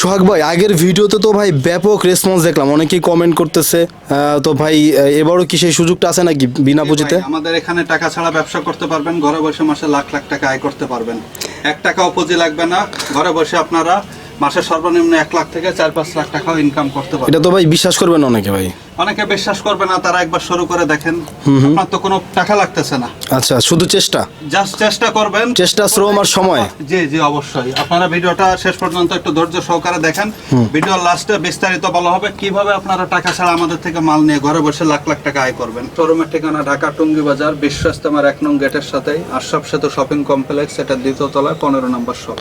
সোহাগ ভাই আগের ভিডিওতে তো ভাই ব্যাপক রেসপন্স দেখলাম। অনেকেই কমেন্ট করতেছে তো ভাই এবারও কি সেই সুযোগটা আছে নাকি বিনা পুঁজিতে? আমাদের এখানে টাকা ছাড়া ব্যবসা করতে পারবেন ঘরে বসে মাসে লাখ লাখ টাকা আয় করতে পারবেন। এক টাকা পুঁজি লাগবে না ঘরে বসে আপনারা মাসে সর্বনিম্ন এক লাখ থেকে চার পাঁচ লাখ টাকাও ইনকাম করতে পারবেন এটা তো ভাই বিশ্বাস করবেন অনেকে ভাই। অনেকে বিশ্বাস করবে না তারা একবার শুরু করে দেখেন। আপনার তো কোনো টাকা লাগতেছে না। আচ্ছা শুধু চেষ্টা? জাস্ট চেষ্টা করবেন। চেষ্টা শ্রম আর সময়। জি জি অবশ্যই। আপনারা ভিডিওটা শেষ পর্যন্ত একটু ধৈর্য সহকারে দেখেন। ভিডিওর লাস্টে বিস্তারিত বলা হবে কীভাবে আপনারা টাকা ছাড়া আমাদের থেকে মাল নিয়ে ঘরে বসে লাখ লাখ টাকা আয় করবেন। শোরুমের ঠিকানা ঢাকা টুঙ্গি বাজার বিশ্ব ইস্তেমার এক নং গেটের সাথেই আশরাফ সেতু শপিং কমপ্লেক্স এটা দ্বিতীয় তলায় পনেরো নম্বর শপ।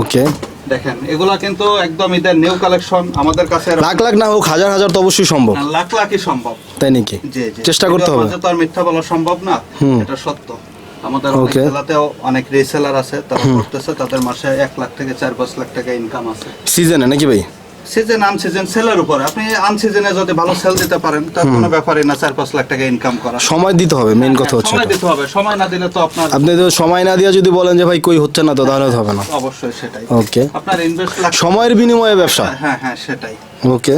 ওকে। দেখেন এগুলা কিন্তু একদম ইদার নিউ কালেকশন আমাদের কাছে লাখ লাখ না হোক হাজার হাজার তো অবশ্যই সম্ভব। লাখ লাখই সম্ভব। তাই নাকি? চেষ্টা করতে হবে। তো আর মিথ্যা বলা সম্ভব না। এটা সত্য। আমাদের. জেলাতেও অনেক রিসেলার আছে তারা করতেছে তাদের মাসে এক লাখ থেকে চার পাঁচ লাখ টাকা ইনকাম আছে। সিজনে নাকি ভাই? সিজন আন সিজন সেলের উপরে। আপনি আন সিজনে যদি ভালো সেল দিতে পারেন তার কোনো ব্যাপারই না চার পাঁচ লাখ টাকা ইনকাম করা। সময় দিতে হবে মেইন কথা হ্যাঁ, হচ্ছে সময় দিতে হবে সময় না দিলে তো আপনার আপনি সময় না দিয়ে যদি বলেন যে ভাই কই হচ্ছে না তো তাহলে হবে না। অবশ্যই সেটাই। ওকে আপনার ইনভেস্ট সময়ের বিনিময়ে ব্যবসা? হ্যাঁ হ্যাঁ সেটাই। ওকে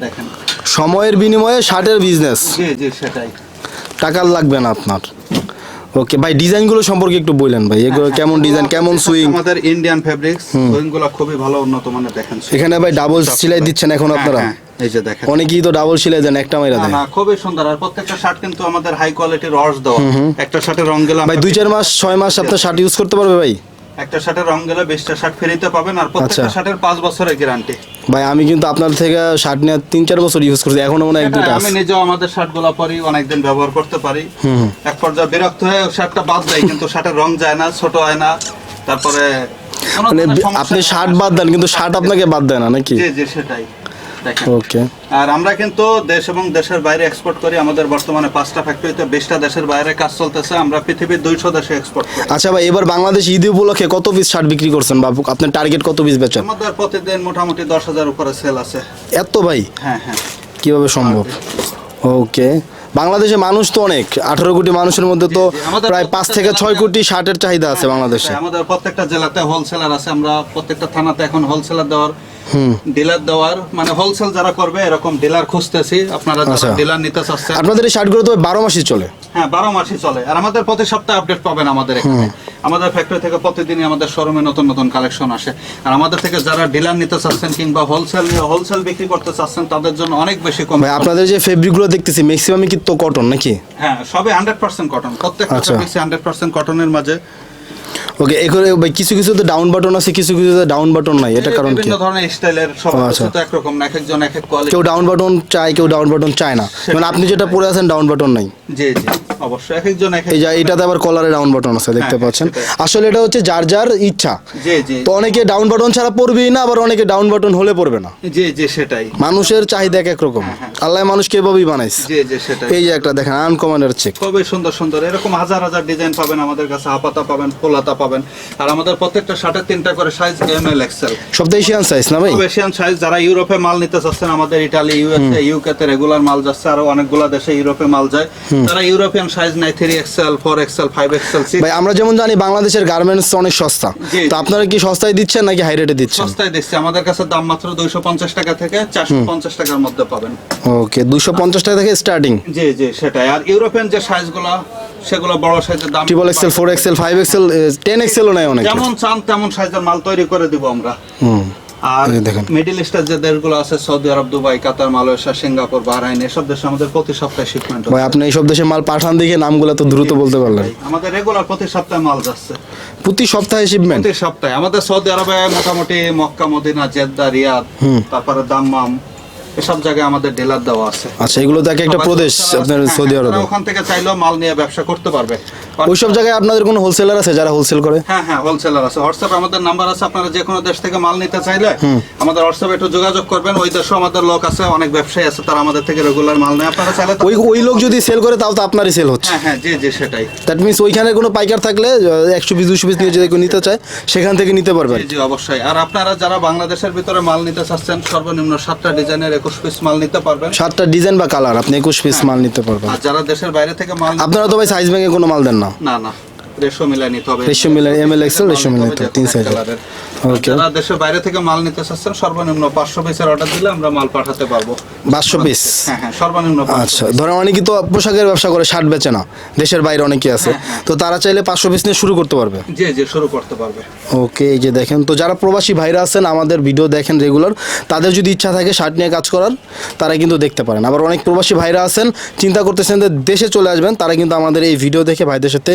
দেখেন। সময়ের বিনিময়ে শার্টের বিজনেস জি জি সেটাই। টাকার লাগবে না আপনার। ওকে ভাই ডিজাইনগুলো সম্পর্কে একটু বললেন ভাই। এগুলো কেমন ডিজাইন কেমন সুইং? আমাদের ইন্ডিয়ান ফেব্রিক্স সুইংগুলো খুবই ভালো উন্নত মানের দেখেন এখানে ভাই ডাবল সেলাই দিচ্ছেন এখন হ্যাঁ, আপনারা? হ্যাঁ, এই যে দেখেন। অনেকেই তো ডাবল সেলাই দেন একটা মাইরা দেন না খুবই সুন্দর। আর প্রত্যেকটা শার্ট কিন্তু আমাদের হাই কোয়ালিটির রস দেওয়া। একটা শার্টের রং গেলে ভাই দুই চার মাস ছয় মাস আপনার শার্ট ইউজ করতে পারবে ভাই? একটা শার্টের রং গেলে বিশটা শার্ট ফ্রিতে পাবেন আর প্রত্যেকটা আচ্ছা। শার্টের পাঁচ বছরের গ্যারান্টি ভাই আমি কিন্তু আপনার থেকে শার্ট নিয়ে তিন চার বছর ইউজ করছি এখনও মনে হয় এক দুটা আমি আছে। নিজেও আমাদের শার্টগুলা পরি অনেকদিন ব্যবহার করতে পারি। এক পর্যায়ে বিরক্ত হয়ে শার্টটা বাদ দেয় কিন্তু শার্টের রং যায় না ছোট হয় না। তারপরে মানে আপনি শার্ট বাদ দেন কিন্তু শার্ট আপনাকে বাদ দেয় না নাকি? জি জি সেটাই। দেখেন। আর আমরা কিন্তু দেশ এবং দেশের বাইরে এক্সপোর্ট করি। আমাদের বর্তমানে পাঁচটা ফ্যাক্টরিতে বিশটা দেশের বাইরে কাজ চলতেছে। আমরা পৃথিবীর দুইশো দেশে এক্সপোর্ট করি। আচ্ছা ভাই এবার বাংলাদেশ ঈদ উপলক্ষে কত পিস শার্ট বিক্রি করছেন বা আপনার টার্গেট কত পিস বেচেন? আমাদের প্রতিদিন মোটামুটি দশ হাজার উপরে সেল আছে। এত ভাই? হ্যাঁ হ্যাঁ। কীভাবে সম্ভব? ওকে বাংলাদেশে মানুষ তো অনেক। আঠারো কোটি মানুষের মধ্যে তো প্রায় পাঁচ থেকে ছয় কোটি শার্টের চাহিদা আছে বাংলাদেশে। হ্যাঁ, আমাদের প্রত্যেকটা জেলাতে হোলসেলার আছে। আমরা প্রত্যেকটা থানাতে এখন হোলসেলার দেওয়ার ডিলার দেওয়ার মানে হোলসেল যারা করবে এরকম ডিলার খুঁজতেছি। আপনারা আচ্ছা। যারা ডিলার নিতে চাচ্ছেন। আপনাদের এই শার্টগুলো তো বারো মাসই চলে। হ্যাঁ বারো মাসই চলে। আর আমাদের প্রতি সপ্তাহে আপডেট পাবেন আমাদের এখানে। আমাদের ফ্যাক্টরি থেকে প্রতিদিনই আমাদের শোরুমে নতুন নতুন কালেকশন আসে। আর আমাদের থেকে যারা ডিলার নিতে চাচ্ছেন কিংবা হোলসেল হোলসেল বিক্রি করতে চাচ্ছেন তাদের জন্য অনেক বেশি কম। আপনাদের যে ফেব্রিকগুলো দেখতেছি ম্যাক্সিমামই কি তো কটন নাকি? হ্যাঁ সবে হান্ড্রেড পার্সেন্ট কটন প্রত্যেকটা আচ্ছা। হান্ড্রেড পার্সেন্ট কটনের মাঝে। ওকে এখানে ভাই কিছু কিছুতে ডাউন বাটন আছে কিছু কিছুতে ডাউন বাটন নাই এটা কারণ কি? বিভিন্ন ধরনের স্টাইলের সব আচ্ছা। কিছু তো একরকম না এক একজন এক এক কোয়ালিটি কেউ ডাউন বাটন চায় কেউ ডাউন বাটন চায় না। মানে আপনি যেটা পরে আছেন ডাউন বাটন নাই। জি জি অবশ্যই এক একজন এক এই যে এটাতে আবার কলারে ডাউন বাটন আছে দেখতে হ্যাঁ, পাচ্ছেন। আসলে এটা হচ্ছে যার যার ইচ্ছা। জি জি তো অনেকে ডাউন বাটন ছাড়া পড়বেই না আবার অনেকে ডাউন বাটন হলে পরবে না। জি জি সেটাই। মানুষের চাহিদা এক এক রকম। আল্লাহ মানুষকে এভাবেই বানাইছে। জি জি সেটাই। এই যে একটা দেখেন আনকমনের চেক খুবই সুন্দর সুন্দর। এরকম হাজার হাজার ডিজাইন পাবেন আমাদের কাছে হাপাতা পাবেন ফুলাতা পাবেন। আর আমাদের প্রত্যেকটা শার্টের তিনটা করে সাইজ এম এল এক্সেল সব এশিয়ান সাইজ না ভাই? এশিয়ান সাইজ যারা ইউরোপে মাল নিতে চাচ্ছেন আমাদের ইটালি ইউএসএ ইউকে তে রেগুলার মাল যাচ্ছে আরও অনেকগুলা দেশে ইউরোপে মাল যায়। তারা ইউরোপিয়ান সাইজ নাই three XL four XL five XL ভাই আমরা যেমন জানি বাংলাদেশের গার্মেন্টস অনেক সস্তা। তো আপনারা কি সস্তায় দিচ্ছেন নাকি হাই রেটে দিচ্ছেন? সস্তায় দিচ্ছে। আমাদের কাছে দাম মাত্র দুইশো পঞ্চাশ টাকা থেকে চারশো পঞ্চাশ টাকার মধ্যে পাবেন। ওকে দুশো পঞ্চাশ টাকা থেকে স্টার্টিং জি জি সেটাই। আর ইউরোপিয়ান যে সাইজগুলো সেগুলো বড় সাইজের দাম triple XL four XL five XL ten এক্সেলও নেয় অনেকে যেমন চান তেমন সাইজের মাল তৈরি করে দিব আমরা। আর মিডিল ইস্টের যে দেশগুলো আছে সৌদি আরব Dubai Qatar Malaysia Singapore Bahrain এসব দেশে আমাদের প্রতি সপ্তাহে শিপমেন্ট ভাই আপনি এইসব দেশের মাল পাঠান দিকে নামগুলো তো দ্রুত বলতে পারলেন। আমাদের রেগুলার প্রতি সপ্তাহে মাল যাচ্ছে। প্রতি সপ্তাহে শিপমেন্ট প্রতি সপ্তাহে। আমাদের সৌদি আরবে মোটামুটি মক্কা মদিনা জেদ্দা রিয়াদ তারপরে দাম্মাম এসব জায়গায় আমাদের ডিলার দেওয়া আছে। আচ্ছা এগুলো তো একটা প্রদেশ আপনার হ্যাঁ, সৌদি আরব। আরবে ওখান থেকে চাইলেও মাল নিয়ে ব্যবসা করতে পারবে। ওইসব জায়গায় আপনাদের কোনো হোলসেলার আছে যারা হোলসেল করে? হ্যাঁ হ্যাঁ হোলসেলার আছে। হোয়াটসঅ্যাপে আমাদের নাম্বার আছে আপনারা যে কোনো দেশ থেকে মাল নিতে চাইলে আমাদের হোয়াটসঅ্যাপে একটু যোগাযোগ করবেন। ওই দেশেও আমাদের লোক আছে অনেক ব্যবসায়ী আছে তারা আমাদের থেকে রেগুলার মাল নেয়। আপনারা চাইলে ওই ওই লোক যদি সেল করে তাও তো আপনারই সেল হচ্ছে। হ্যাঁ হ্যাঁ জি জি সেটাই। দ্যাট মিনস ওইখানে কোনো পাইকার থাকলে একশো পিস দুশো পিস নিয়ে যদি কেউ নিতে চায় সেখান থেকে নিতে পারবেন জি জি অবশ্যই। আর আপনারা যারা বাংলাদেশের ভিতরে মাল নিতে চাচ্ছেন সর্বনিম্ন সাতটা ডিজাইনের একুশ পিস মাল নিতে পারবেন। সাতটা ডিজাইন বা কালার আপনি একুশ পিস মাল নিতে পারবেন। আর যারা দেশের বাইরে থেকে মাল আপনারা তো ভাই সাইজ ভেঙে কোনো মাল দেন না। না না রেশো মিলাই নিতে হবে। মিলাই, ML, XL, ratio মিলাই নিতে তিন এর। Okay. যারা দেশের বাইরে থেকে মাল নিতে চাচ্ছেন সর্বনিম্ন পাঁচশো পিসের অর্ডার দিলে আমরা মাল পাঠাতে পারব। পাঁচশো পিস হ্যাঁ হ্যাঁ সর্বনিম্ন আচ্ছা ধরেন অনেকেই তো পোশাকের ব্যবসা করে শার্ট বেচে না দেশের বাইরে অনেকেই আছে। তো তারা চাইলে পাঁচশো পিস নিয়ে শুরু করতে পারবে? জি জি শুরু করতে পারবে। ওকে এই যে দেখেন তো যারা প্রবাসী ভাইরা আছেন আমাদের ভিডিও দেখেন রেগুলার তাদের যদি ইচ্ছা থাকে শার্ট নিয়ে কাজ করার তারা কিন্তু দেখতে পারেন। আবার অনেক প্রবাসী ভাইরা আছেন চিন্তা করতেছেন যে দেশে চলে আসবেন তারা কিন্তু আমাদের এই ভিডিও দেখে ভাইদের সাথে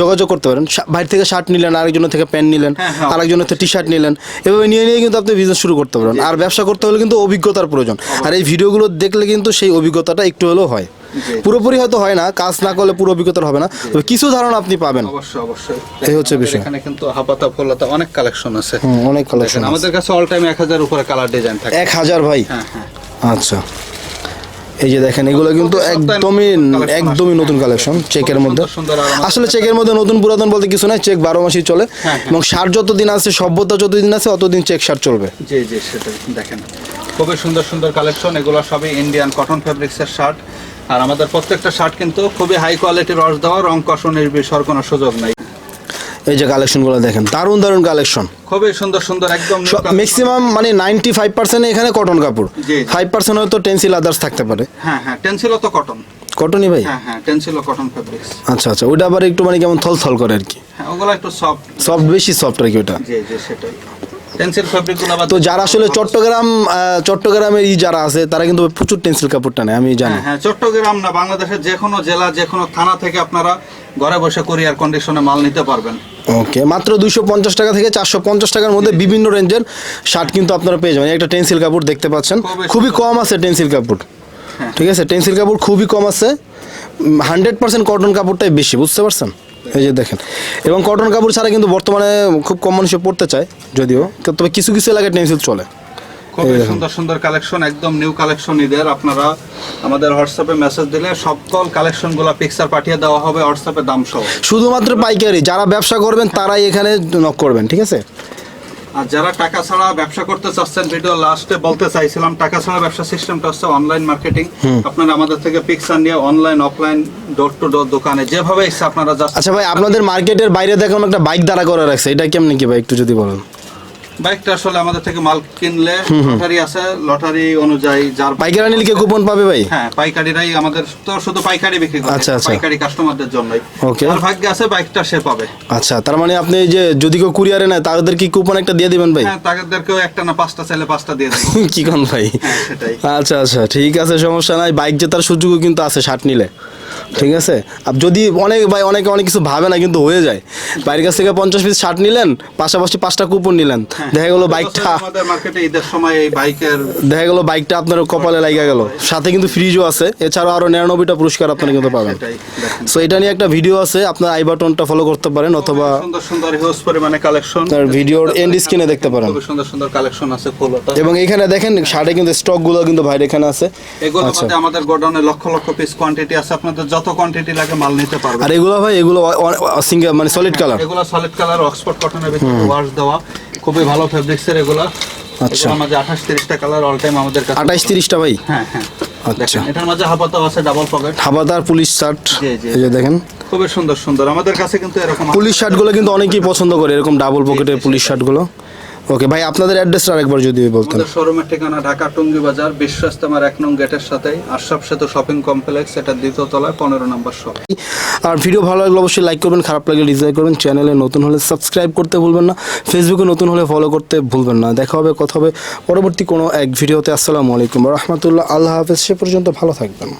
যোগাযোগ করতে পারেন। বাইরে থেকে শার্ট নিলেন আরেকজনের থেকে প্যান্ট নিলেন হ্যাঁ, হ্যাঁ। আরেকজনের থেকে টি শার্ট নিলেন। এভাবে নিয়ে নিয়ে কিন্তু আপনি বিজনেস শুরু করতে পারেন। আর ব্যবসা করতে হলে কিন্তু অভিজ্ঞতার প্রয়োজন। আর এই ভিডিওগুলো দেখলে কিন্তু সেই অভিজ্ঞতাটা একটু হলেও হয়। পুরোপুরি হয়তো হয় না কাজ না করলে পুরো অভিজ্ঞতা হবে না। তবে কিছু ধারণা আপনি পাবেন। অবশ্যই অবশ্যই। এই হচ্ছে বিষয়। এখানে কিন্তু হাপাতা ফোলাতা অনেক কালেকশন আছে। অনেক কালেকশন আমাদের কাছে অল টাইম এক হাজার উপরে কালার ডিজাইন থাকে। এক হাজার ভাই? হ্যাঁ হ্যাঁ। আচ্ছা। এই যে দেখেন এগুলো কিন্তু একদমই একদমই নতুন কালেকশন চেকের মধ্যে। আসলে চেকের মধ্যে নতুন পুরাতন বলতে কিছু নাই চেক বারো মাসই চলে। হ্যাঁ। এবং শার্ট যতদিন আছে সভ্যতা যতদিন আছে অতদিন চেক শার্ট চলবে। জি জি সেটাই। দেখেন খুবই সুন্দর সুন্দর কালেকশন এগুলো সবই ইন্ডিয়ান কটন ফেব্রিক্সের শার্ট আর আমাদের প্রত্যেকটা শার্ট কিন্তু খুবই হাই কোয়ালিটির রস দেওয়া রং কষণ নির্বিসর কোনো সুযোগ নাই। এই যে কালেকশনগুলো দেখেন দারুণ দারুণ কালেকশন খুবই সুন্দর সুন্দর একদম ম্যাক্সিমাম মানে নাইনটি ফাইভ পার্সেন্ট এখানে কটন কাপড়। জি। ফাইভ পার্সেন্ট হয়তো টেন্সিল আদার্স থাকতে পারে। হ্যাঁ হ্যাঁ টেন্সিলও তো কটন কটনই ভাই? হ্যাঁ হ্যাঁ টেন্সিলও কটন ফেব্রিক্স আচ্ছা আচ্ছা ওটা আবার একটু মানে কেমন থল থল করে আর কি। হ্যাঁ ওগুলো একটু সফট সফট বেশি সফট আর কি ওটা জি জি সেটাই। টেন্সিল ফেব্রিকগুলো তো যারা আসলে চট্টগ্রাম চট্টগ্রামের ই যারা আছে তারা কিন্তু প্রচুর টেন্সিল কাপড়টা নেয় আমি জানি। হ্যাঁ হ্যাঁ চট্টগ্রাম না বাংলাদেশের যে কোনো জেলা যে কোনো থানা থেকে আপনারা ঘরে বসে কুরিয়ার কন্ডিশনে মাল নিতে পারবেন। ওকে মাত্র দুইশো পঞ্চাশ টাকা থেকে চারশো পঞ্চাশ টাকার মধ্যে বিভিন্ন রেঞ্জের শার্ট কিন্তু আপনারা পেয়ে যাবেন। একটা টেন্সিল কাপড় দেখতে পাচ্ছেন। খুবই খুবই কম আছে টেন্সিল কাপড়। হ্যাঁ। ঠিক আছে? টেন্সিল কাপড় খুবই কম আছে। হান্ড্রেড পার্সেন্ট কটন কাপড়টাই বেশি বুঝতে পারছেন? এই যে দেখেন। এবং কটন কাপড় ছাড়া কিন্তু বর্তমানে খুব কম মানুষে পড়তে চায় যদিও। তবে কিছু কিছু এলাকায় টেন্সিল চলে। খুবই সুন্দর সুন্দর কালেকশন একদম নিউ কালেকশন ঈদের। আপনারা আমাদের হোয়াটসঅ্যাপে মেসেজ দিলে সকল কালেকশনগুলো পিকচার পাঠিয়ে দেওয়া হবে হোয়াটসঅ্যাপে দাম সহ। শুধুমাত্র পাইকারি। যারা ব্যবসা করবেন তারাই এখানে নক করবেন ঠিক আছে? আর যারা টাকা ছাড়া ব্যবসা করতে চাচ্ছেন ভিডিও লাস্টে বলতে চাইছিলাম টাকা ছাড়া ব্যবসা সিস্টেমটা হচ্ছে অনলাইন মার্কেটিং আপনারা আমাদের থেকে পিকচার নিয়ে online offline door to door দোকানে যেভাবে ইচ্ছা আপনারা আচ্ছা ভাই আপনাদের মার্কেটের বাইরে দেখুন একটা বাইক দাঁড়া করে রাখছে এটা কেমনি কি ভাই একটু যদি বলেন। বাইকটা আসলে আমাদের থেকে মাল কিনলে লটারি আছে লটারি অনুযায়ী যার পাইকারি নিলে কি কুপন পাবে ভাই? হ্যাঁ পাইকারিরাই আমাদের তো শুধু পাইকারি বিক্রি করে আচ্ছা, আচ্ছা। পাইকারি কাস্টমারদের জন্যই। Okay. আর ভাগ্যে আছে বাইকটা সে পাবে। আচ্ছা তার মানে আপনি যে যদি কেউ কুরিয়ারে নেয় তাদের কি কুপন একটা দিয়ে দিবেন ভাই? হ্যাঁ তাদেরকেও একটা না পাঁচটা চাইলে পাঁচটা দিয়ে দেবো। কি কোন ভাই? হ্যাঁ সেটাই। আচ্ছা আচ্ছা ঠিক আছে সমস্যা নাই। বাইক জেতার সুযোগও কিন্তু আছে শার্ট নিলে। ঠিক আছে? আর যদি অনেক ভাই অনেকে অনেক কিছু ভাবে না কিন্তু হয়ে যায়। বাইরের কাছ থেকে পঞ্চাশ পিস শার্ট নিলেন পাশাপাশি পাঁচটা কুপন নিলেন। দেখা গেলো বাইকটা দেখা গেলো বাইকটা আপনার কপালে লাগা গেল। সাথে কিন্তু ফ্রিজও আছে। এছাড়াও আরও নিরানব্বইটা পুরস্কার আপনারা কিন্তু পাবেন। সো এটা নিয়ে একটা ভিডিও আছে। আপনার আই বাটনটা ফলো করতে পারেন অথবা সুন্দর সুন্দর হিউজ পরিমাণে কালেকশন তার ভিডিওর এন্ড স্ক্রিনে দেখতে পারেন। খুবই সুন্দর সুন্দর কালেকশন আছে ফুলতা এবং এখানে দেখেন শার্টে কিন্তু স্টকগুলো কিন্তু ভাইয়ের এখানে আছে। আচ্ছা। আমাদের গোডাউনে লক্ষ লক্ষ পিস কোয়ান্টিটি আছে। আপনাদের যত কোয়ান্টিটি লাগে মাল নিতে পারবেন আর এগুলো ভাই এগুলো সিঙ্গেল মানে সলিড কালার এগুলো সলিড কালার অক্সফোর্ড কটনের ভিতরে ওয়াশ দেওয়া। খুবই ভালো ফেব্রিক্সের এগুলো। আচ্ছা। মাঝে আঠাশ তিরিশটা কালার অল টাইম আমাদের কাছে। আঠাইশ তিরিশটা ভাই? হ্যাঁ হ্যাঁ। আচ্ছা। এটার মাঝে হাফাতাও আছে ডাবল পকেট হাবাদার পুলিশ শার্ট। এই যে দেখেন। খুবই সুন্দর সুন্দর। আমাদের কাছে কিন্তু এরকম পুলিশ শার্টগুলো কিন্তু অনেকেই পছন্দ করে এরকম ডাবল পকেটের পুলিশ শার্টগুলো ওকে ভাই আপনাদের অ্যাড্রেসটা আরেকবার যদি বলতেন। আমাদের শোরুমের ঠিকানা ঢাকা টুঙ্গি বাজার বিশ্ব ইস্তেমার এক নং গেটের সাথেই আশরাফ সেতু শপিং কমপ্লেক্স এটা দ্বিতীয় তলায় পনেরো নম্বর শপ। আর ভিডিও ভালো লাগলে অবশ্যই লাইক করবেন খারাপ লাগলে ডিসলাইক করবেন চ্যানেলে নতুন হলে সাবস্ক্রাইব করতে ভুলবেন না ফেসবুকে নতুন হলে ফলো করতে ভুলবেন না। দেখা হবে কথা হবে পরবর্তী কোনো এক ভিডিওতে। আসসালামু আলাইকুম রহমতুল্লাহ আল্লাহ হাফেজ সে পর্যন্ত ভালো থাকবেন।